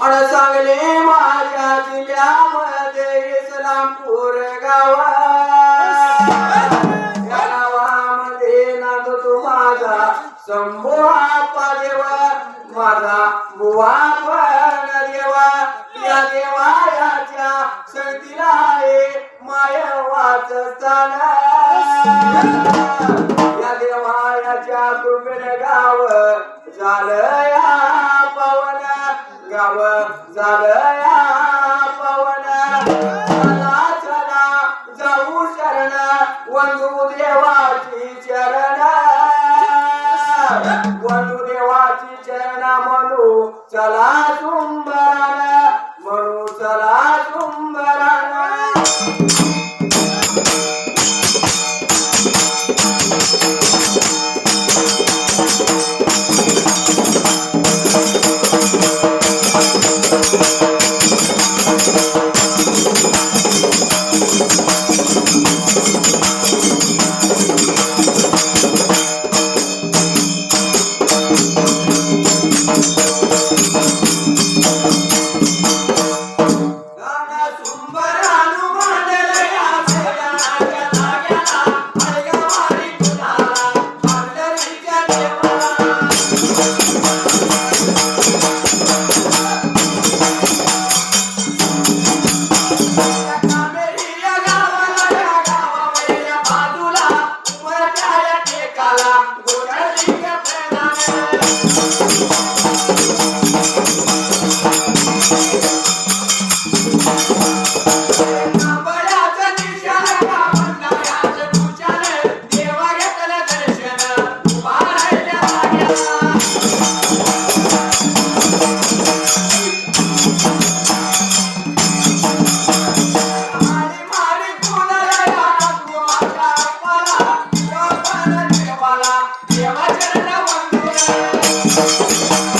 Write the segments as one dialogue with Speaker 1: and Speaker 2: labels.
Speaker 1: पण सांगले माझ्या जिल्ह्यामध्ये इस्लामपूर गावामध्ये नांद माझा देवा माझा बुवा पण देवा. या देवायाच्या शक्तीला आहे मायवाच चाल या देवायाच्या कृपेने गाव झालं. ఆశించర Thank you.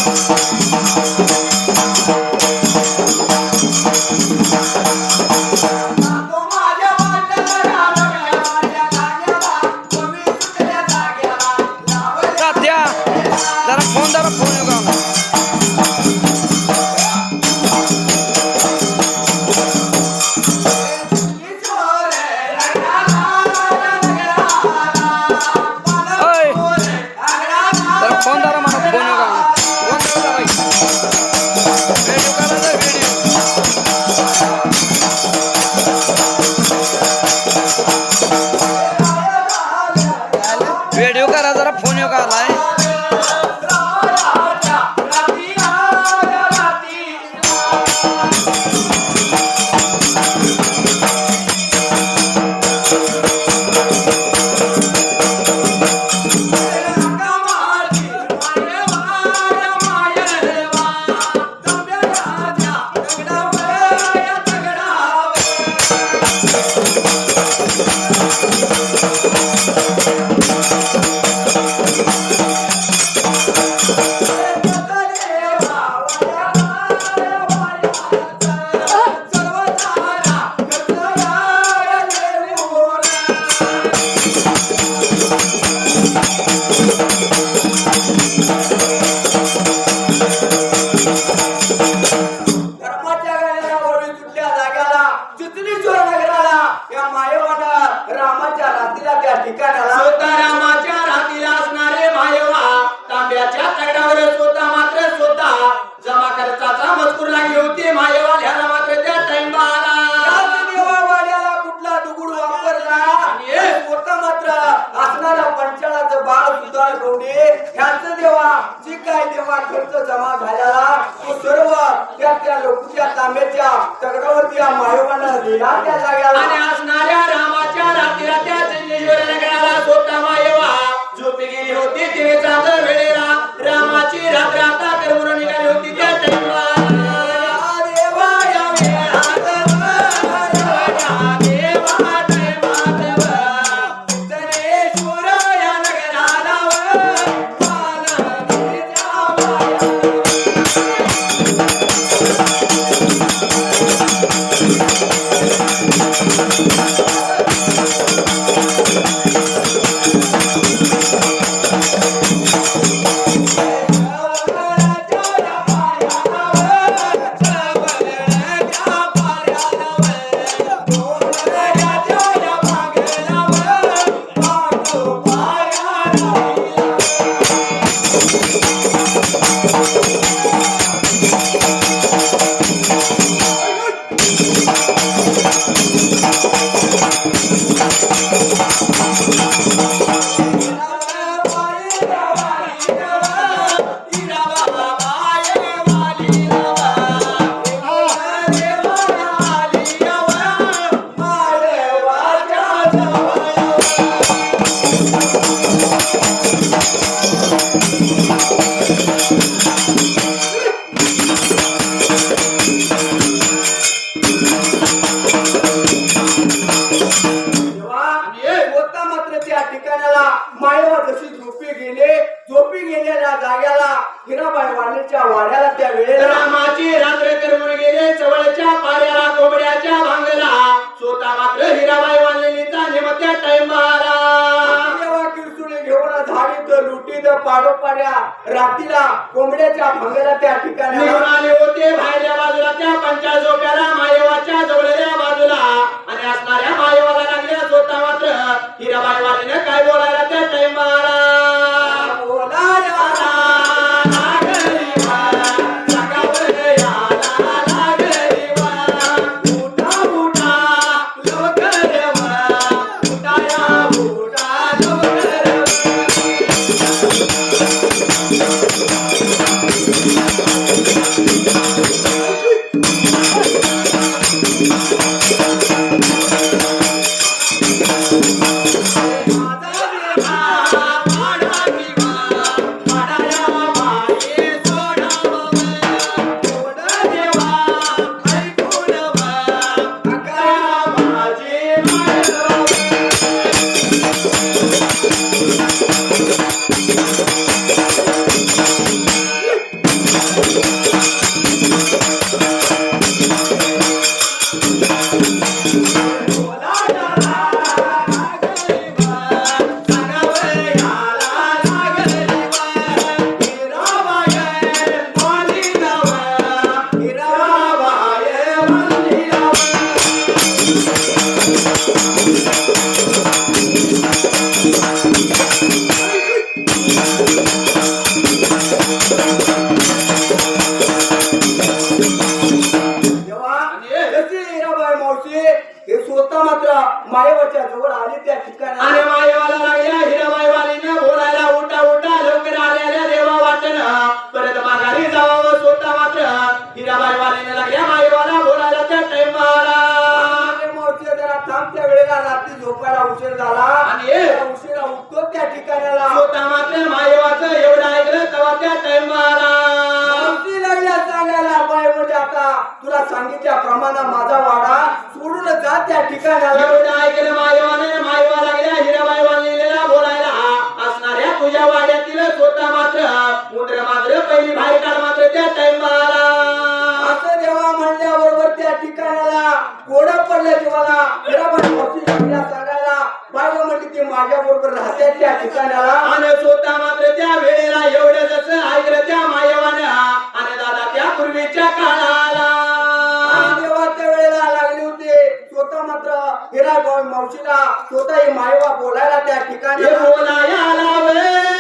Speaker 2: कितली जोर नगराला या मायवानं रामाच्या रात्रीला त्या ठिकाणाला वापरला मात्र असणारा पंचाळाचं बाळ सुधार गवडे ह्याचं देवा
Speaker 1: जी काय देवा खर्च जमा झालेला तो सर्व त्या त्या लोकच्या तांब्याच्या तगडावरती या महायोगांना दिला त्या जाग्याला
Speaker 2: असणाऱ्या रामाच्या रात्री त्या
Speaker 1: स्वतः मायवा Música वाड्याला त्या वेळेला
Speaker 2: रामाची रात्र करमून गेले जवळच्या पाऱ्याला कोंबड्याच्या भांगला. स्वतः मात्र हिराबाई वानलेलीचा नेमत्या टाइम
Speaker 1: किरसुणी घेऊन झाडीत लुटीत पाडोपाड्या रात्रीला कोंबड्याच्या भंगेला त्या ठिकाणी
Speaker 2: आले. होते बाहेरच्या बाजूला त्या पंचा झोप्याला
Speaker 1: सांगितल्या प्रमाणे माझा वाडा सोडून जा त्या ठिकाणाला.
Speaker 2: एवढं ऐकलं मायवाने मायवा लागल्या हिराबाई वालीला बोलायला. असणाऱ्या तुझ्या वाड्यातील स्वतः मात्र मुद्र मात्र पहिली बाहेर काढ मात्र त्या टाइमाला
Speaker 1: असं जेव्हा म्हणल्याबरोबर त्या ठिकाणाला कोडा पडल्या हिराबाई लागल्या सांगायला बायला म्हणली ती माझ्या बरोबर राहते त्या ठिकाणाला.
Speaker 2: आणि स्वतः मात्र त्या वेळेला एवढं जसं ऐकलं त्या मायवानं आणि दादा त्या पूर्वीच्या काळाला.
Speaker 1: हिराबाई मावशीला स्वतः ही मायवा बोलायला त्या ठिकाणी
Speaker 2: बोलायला